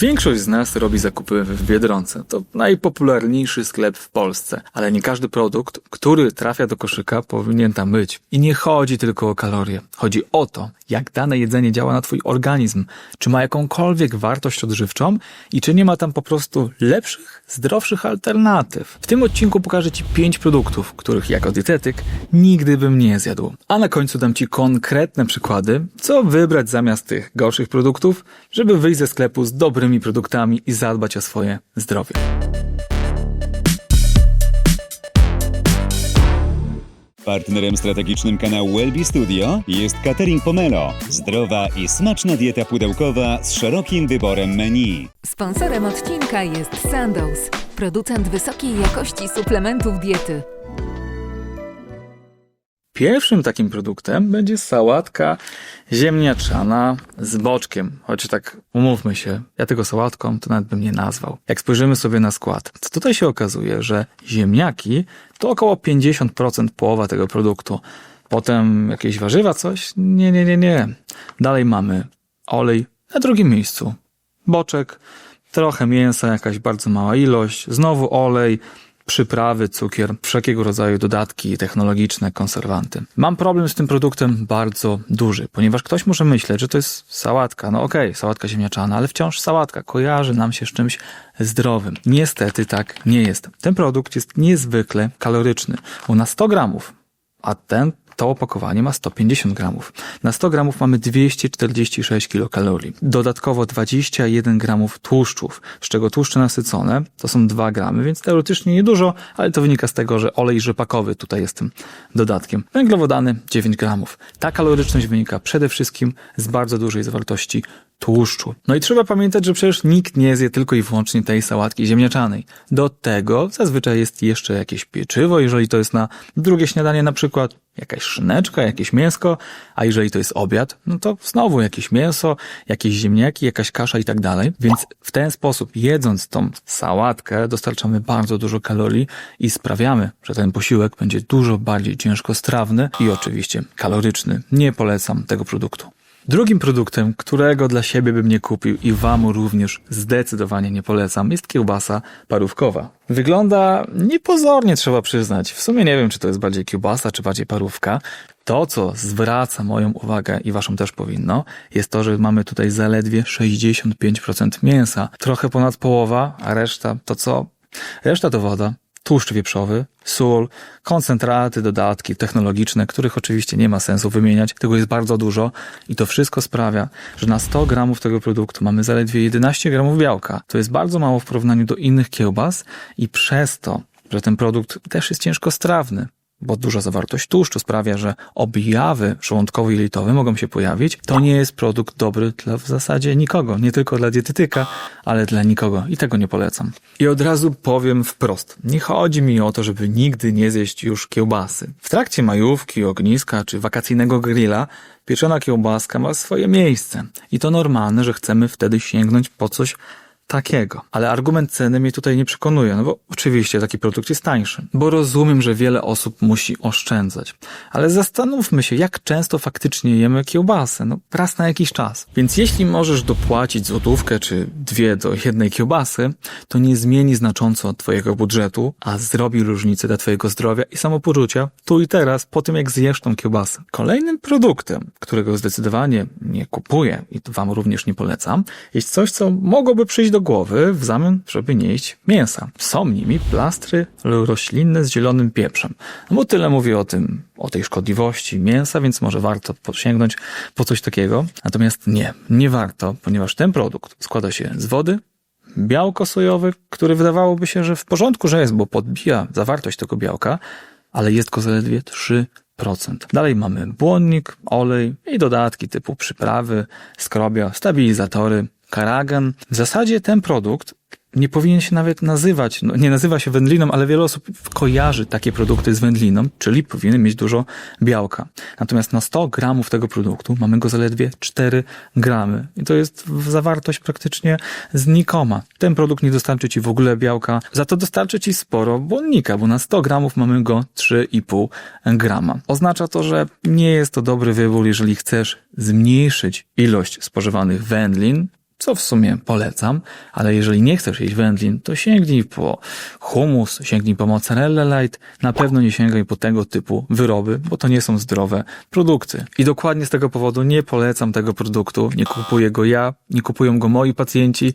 Większość z nas robi zakupy w Biedronce. To najpopularniejszy sklep w Polsce, ale nie każdy produkt, który trafia do koszyka, powinien tam być. I nie chodzi tylko o kalorie. Chodzi o to, jak dane jedzenie działa na twój organizm, czy ma jakąkolwiek wartość odżywczą i czy nie ma tam po prostu lepszych, zdrowszych alternatyw. W tym odcinku pokażę ci pięć produktów, których jako dietetyk nigdy bym nie zjadł. A na końcu dam ci konkretne przykłady, co wybrać zamiast tych gorszych produktów, żeby wyjść ze sklepu z dobrymi produktami i zadbać o swoje zdrowie. Partnerem strategicznym kanału Wellbe Studio jest Catering Pomelo. Zdrowa i smaczna dieta pudełkowa z szerokim wyborem menu. Sponsorem odcinka jest Sandoz, producent wysokiej jakości suplementów diety. Pierwszym takim produktem będzie sałatka ziemniaczana z boczkiem. Choć tak umówmy się, ja tego sałatką to nawet bym nie nazwał. Jak spojrzymy sobie na skład, to tutaj się okazuje, że ziemniaki to około 50% połowa tego produktu. Potem jakieś warzywa, coś? Nie, nie, nie, nie. Dalej mamy olej na drugim miejscu. Boczek, trochę mięsa, jakaś bardzo mała ilość, znowu olej, przyprawy, cukier, wszelkiego rodzaju dodatki technologiczne, konserwanty. Mam problem z tym produktem bardzo duży, ponieważ ktoś może myśleć, że to jest sałatka. No okej, sałatka ziemniaczana, ale wciąż sałatka kojarzy nam się z czymś zdrowym. Niestety tak nie jest. Ten produkt jest niezwykle kaloryczny. U nas 100 gramów, a ten to opakowanie ma 150 gramów. Na 100 gramów mamy 246 kilokalorii. Dodatkowo 21 gramów tłuszczów, z czego tłuszcze nasycone to są 2 gramy, więc teoretycznie niedużo, ale to wynika z tego, że olej rzepakowy tutaj jest tym dodatkiem. Węglowodany 9 gramów. Ta kaloryczność wynika przede wszystkim z bardzo dużej zawartości tłuszczu. No i trzeba pamiętać, że przecież nikt nie zje tylko i wyłącznie tej sałatki ziemniaczanej. Do tego zazwyczaj jest jeszcze jakieś pieczywo, jeżeli to jest na drugie śniadanie na przykład, jakaś szyneczka, jakieś mięsko, a jeżeli to jest obiad, no to znowu jakieś mięso, jakieś ziemniaki, jakaś kasza i tak dalej. Więc w ten sposób, jedząc tą sałatkę, dostarczamy bardzo dużo kalorii i sprawiamy, że ten posiłek będzie dużo bardziej ciężkostrawny i oczywiście kaloryczny. Nie polecam tego produktu. Drugim produktem, którego dla siebie bym nie kupił i wam również zdecydowanie nie polecam, jest kiełbasa parówkowa. Wygląda niepozornie, trzeba przyznać. W sumie nie wiem, czy to jest bardziej kiełbasa, czy bardziej parówka. To, co zwraca moją uwagę i waszą też powinno, jest to, że mamy tutaj zaledwie 65% mięsa. Trochę ponad połowa, a reszta to co? Reszta to woda, tłuszcz wieprzowy, sól, koncentraty, dodatki technologiczne, których oczywiście nie ma sensu wymieniać, tego jest bardzo dużo i to wszystko sprawia, że na 100 gramów tego produktu mamy zaledwie 11 gramów białka. To jest bardzo mało w porównaniu do innych kiełbas i przez to, że ten produkt też jest ciężkostrawny, bo duża zawartość tłuszczu sprawia, że objawy żołądkowo-jelitowe mogą się pojawić. To nie jest produkt dobry dla w zasadzie nikogo, nie tylko dla dietetyka, ale dla nikogo i tego nie polecam. I od razu powiem wprost, nie chodzi mi o to, żeby nigdy nie zjeść już kiełbasy. W trakcie majówki, ogniska czy wakacyjnego grilla pieczona kiełbaska ma swoje miejsce i to normalne, że chcemy wtedy sięgnąć po coś takiego. Ale argument ceny mnie tutaj nie przekonuje, no bo oczywiście taki produkt jest tańszy. Bo rozumiem, że wiele osób musi oszczędzać. Ale zastanówmy się, jak często faktycznie jemy kiełbasę. No raz na jakiś czas. Więc jeśli możesz dopłacić złotówkę czy dwie do jednej kiełbasy, to nie zmieni znacząco twojego budżetu, a zrobi różnicę dla twojego zdrowia i samopoczucia tu i teraz, po tym jak zjesz tą kiełbasę. Kolejnym produktem, którego zdecydowanie nie kupuję i wam również nie polecam, jest coś, co mogłoby przyjść do głowy w zamian, żeby nie jeść mięsa. Są nimi plastry roślinne z zielonym pieprzem. No bo tyle mówię o tym, o tej szkodliwości mięsa, więc może warto sięgnąć po coś takiego. Natomiast nie, nie warto, ponieważ ten produkt składa się z wody, białko sojowe, który wydawałoby się, że w porządku, że jest, bo podbija zawartość tego białka, ale jest go zaledwie 3%. Dalej mamy błonnik, olej i dodatki typu przyprawy, skrobia, stabilizatory, karagan. W zasadzie ten produkt nie powinien się nawet nazywać, no nie nazywa się wędliną, ale wiele osób kojarzy takie produkty z wędliną, czyli powinien mieć dużo białka. Natomiast na 100 gramów tego produktu mamy go zaledwie 4 gramy. I to jest zawartość praktycznie znikoma. Ten produkt nie dostarczy ci w ogóle białka, za to dostarczy ci sporo błonnika, bo na 100 gramów mamy go 3,5 grama. Oznacza to, że nie jest to dobry wybór, jeżeli chcesz zmniejszyć ilość spożywanych wędlin, co w sumie polecam, ale jeżeli nie chcesz jeść wędlin, to sięgnij po hummus, sięgnij po mozzarella light, na pewno nie sięgaj po tego typu wyroby, bo to nie są zdrowe produkty. I dokładnie z tego powodu nie polecam tego produktu, nie kupuję go ja, nie kupują go moi pacjenci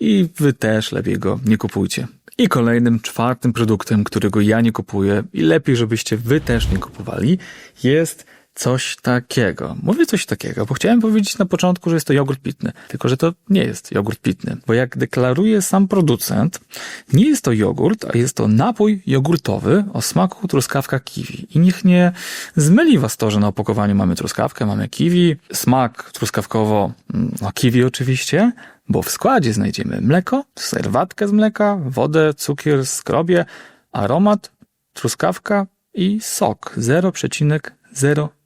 i wy też lepiej go nie kupujcie. I kolejnym, czwartym produktem, którego ja nie kupuję i lepiej, żebyście wy też nie kupowali, jest coś takiego. Mówię coś takiego, bo chciałem powiedzieć na początku, że jest to jogurt pitny. Tylko, że to nie jest jogurt pitny. Bo jak deklaruje sam producent, nie jest to jogurt, a jest to napój jogurtowy o smaku truskawka kiwi. I niech nie zmyli was to, że na opakowaniu mamy truskawkę, mamy kiwi, smak truskawkowo, mm, no kiwi oczywiście, bo w składzie znajdziemy mleko, serwatkę z mleka, wodę, cukier, skrobie, aromat, truskawka i sok 0,05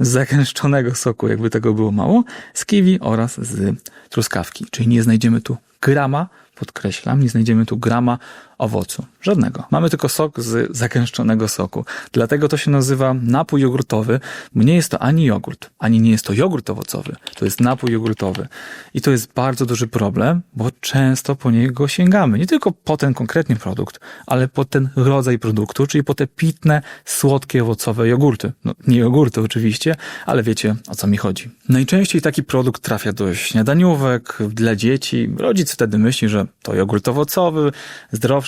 zagęszczonego soku, jakby tego było mało, z kiwi oraz z truskawki. Czyli nie znajdziemy tu grama, podkreślam, nie znajdziemy tu grama owocu. Żadnego. Mamy tylko sok z zagęszczonego soku. Dlatego to się nazywa napój jogurtowy, nie jest to ani jogurt, ani nie jest to jogurt owocowy. To jest napój jogurtowy. I to jest bardzo duży problem, bo często po niego sięgamy. Nie tylko po ten konkretnie produkt, ale po ten rodzaj produktu, czyli po te pitne, słodkie, owocowe jogurty. No, nie jogurty oczywiście, ale wiecie o co mi chodzi. Najczęściej taki produkt trafia do śniadaniówek, dla dzieci. Rodzic wtedy myśli, że to jogurt owocowy,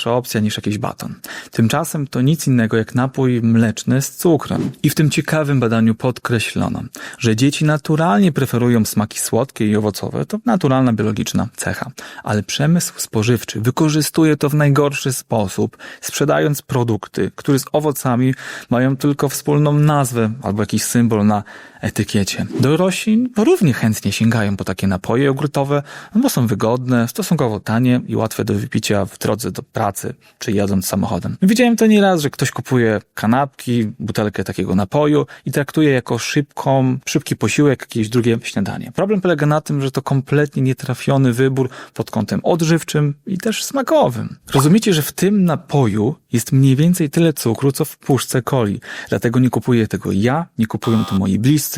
zdrowsza opcja niż jakiś baton. Tymczasem to nic innego jak napój mleczny z cukrem. I w tym ciekawym badaniu podkreślono, że dzieci naturalnie preferują smaki słodkie i owocowe. To naturalna biologiczna cecha. Ale przemysł spożywczy wykorzystuje to w najgorszy sposób, sprzedając produkty, które z owocami mają tylko wspólną nazwę albo jakiś symbol na etykiecie. Dorośli równie chętnie sięgają po takie napoje jogurtowe, bo są wygodne, stosunkowo tanie i łatwe do wypicia w drodze do pracy czy jadąc samochodem. Widziałem to nieraz, że ktoś kupuje kanapki, butelkę takiego napoju i traktuje jako szybką, szybki posiłek jakieś drugie śniadanie. Problem polega na tym, że to kompletnie nietrafiony wybór pod kątem odżywczym i też smakowym. Rozumiecie, że w tym napoju jest mniej więcej tyle cukru, co w puszce coli. Dlatego nie kupuję tego ja, nie kupują to moi bliscy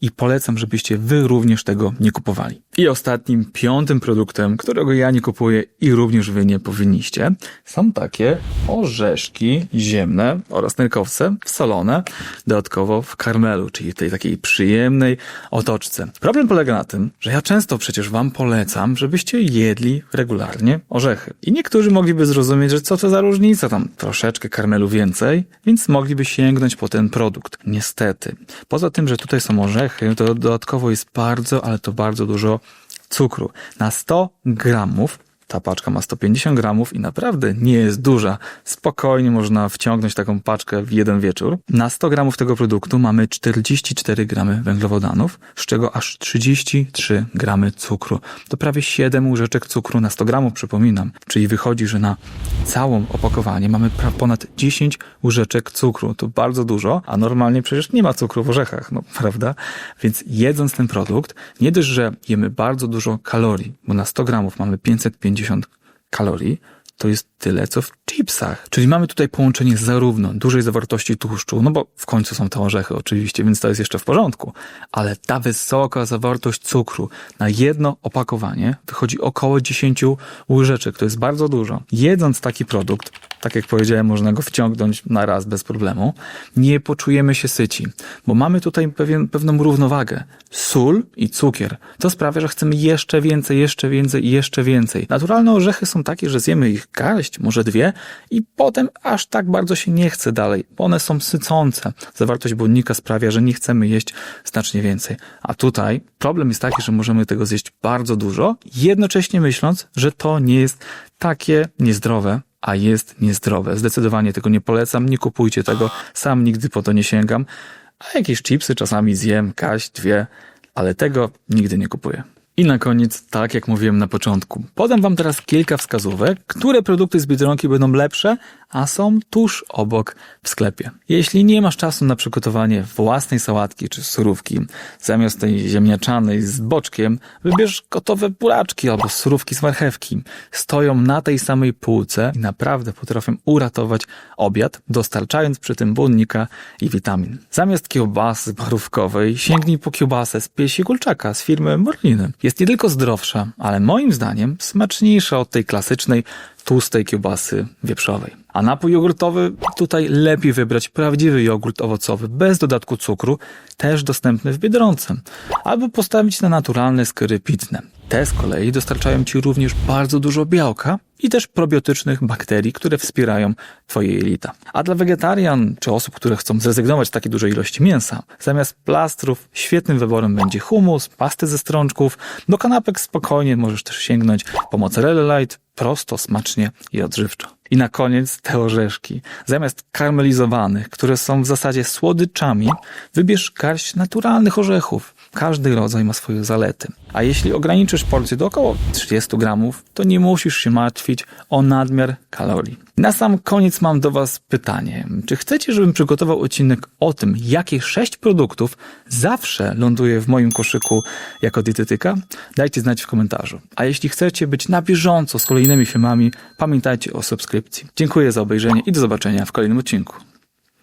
i polecam, żebyście wy również tego nie kupowali. I ostatnim, piątym produktem, którego ja nie kupuję i również wy nie powinniście, są takie orzeszki ziemne oraz nerkowce solone, dodatkowo w karmelu, czyli tej takiej przyjemnej otoczce. Problem polega na tym, że ja często przecież wam polecam, żebyście jedli regularnie orzechy. I niektórzy mogliby zrozumieć, że co to za różnica, tam troszeczkę karmelu więcej, więc mogliby sięgnąć po ten produkt. Niestety. Poza tym, że tutaj są orzechy, to dodatkowo jest bardzo, ale to bardzo dużo cukru. Na 100 gramów ta paczka ma 150 gramów i naprawdę nie jest duża. Spokojnie można wciągnąć taką paczkę w jeden wieczór. Na 100 gramów tego produktu mamy 44 gramy węglowodanów, z czego aż 33 gramy cukru. To prawie 7 łyżeczek cukru na 100 gramów, przypominam. Czyli wychodzi, że na całą opakowanie mamy ponad 10 łyżeczek cukru. To bardzo dużo, a normalnie przecież nie ma cukru w orzechach, no prawda? Więc jedząc ten produkt, nie dość, że jemy bardzo dużo kalorii, bo na 100 gramów mamy 550 kalorii, to jest tyle, co w chipsach. Czyli mamy tutaj połączenie zarówno dużej zawartości tłuszczu, no bo w końcu są te orzechy oczywiście, więc to jest jeszcze w porządku, ale ta wysoka zawartość cukru na jedno opakowanie wychodzi około 10 łyżeczek. To jest bardzo dużo. Jedząc taki produkt, tak jak powiedziałem, można go wciągnąć na raz bez problemu, nie poczujemy się syci, bo mamy tutaj pewien, pewną równowagę. Sól i cukier. To sprawia, że chcemy jeszcze więcej, jeszcze więcej i jeszcze więcej. Naturalne orzechy są takie, że zjemy ich garść, może dwie i potem aż tak bardzo się nie chce dalej, bo one są sycące. Zawartość błonnika sprawia, że nie chcemy jeść znacznie więcej. A tutaj problem jest taki, że możemy tego zjeść bardzo dużo, jednocześnie myśląc, że to nie jest takie niezdrowe, a jest niezdrowe. Zdecydowanie tego nie polecam, nie kupujcie tego, sam nigdy po to nie sięgam. A jakieś chipsy czasami zjem, kaś, dwie, ale tego nigdy nie kupuję. I na koniec, tak jak mówiłem na początku, podam Wam teraz kilka wskazówek, które produkty z Biedronki będą lepsze, a są tuż obok w sklepie. Jeśli nie masz czasu na przygotowanie własnej sałatki czy surówki, zamiast tej ziemniaczanej z boczkiem, wybierz gotowe buraczki albo surówki z marchewki. Stoją na tej samej półce i naprawdę potrafią uratować obiad, dostarczając przy tym błonnika i witamin. Zamiast kiełbasy parówkowej sięgnij po kiełbasę z piesi kulczaka z firmy Morliny. Jest nie tylko zdrowsza, ale moim zdaniem smaczniejsza od tej klasycznej tłustej kiełbasy wieprzowej. A napój jogurtowy tutaj lepiej wybrać prawdziwy jogurt owocowy bez dodatku cukru, też dostępny w Biedronce. Albo postawić na naturalne skyry pitne. Te z kolei dostarczają Ci również bardzo dużo białka i też probiotycznych bakterii, które wspierają Twoje jelita. A dla wegetarian czy osób, które chcą zrezygnować z takiej dużej ilości mięsa, zamiast plastrów świetnym wyborem będzie humus, pasty ze strączków. Do kanapek spokojnie możesz też sięgnąć po mozzarella light, prosto, smacznie i odżywczo. I na koniec te orzeszki. Zamiast karmelizowanych, które są w zasadzie słodyczami, wybierz garść naturalnych orzechów. Każdy rodzaj ma swoje zalety. A jeśli ograniczysz porcję do około 30 gramów, to nie musisz się martwić o nadmiar kalorii. Na sam koniec mam do Was pytanie. Czy chcecie, żebym przygotował odcinek o tym, jakie sześć produktów zawsze ląduje w moim koszyku jako dietetyka? Dajcie znać w komentarzu. A jeśli chcecie być na bieżąco z kolejnymi filmami, pamiętajcie o subskrypcji. Dziękuję za obejrzenie i do zobaczenia w kolejnym odcinku.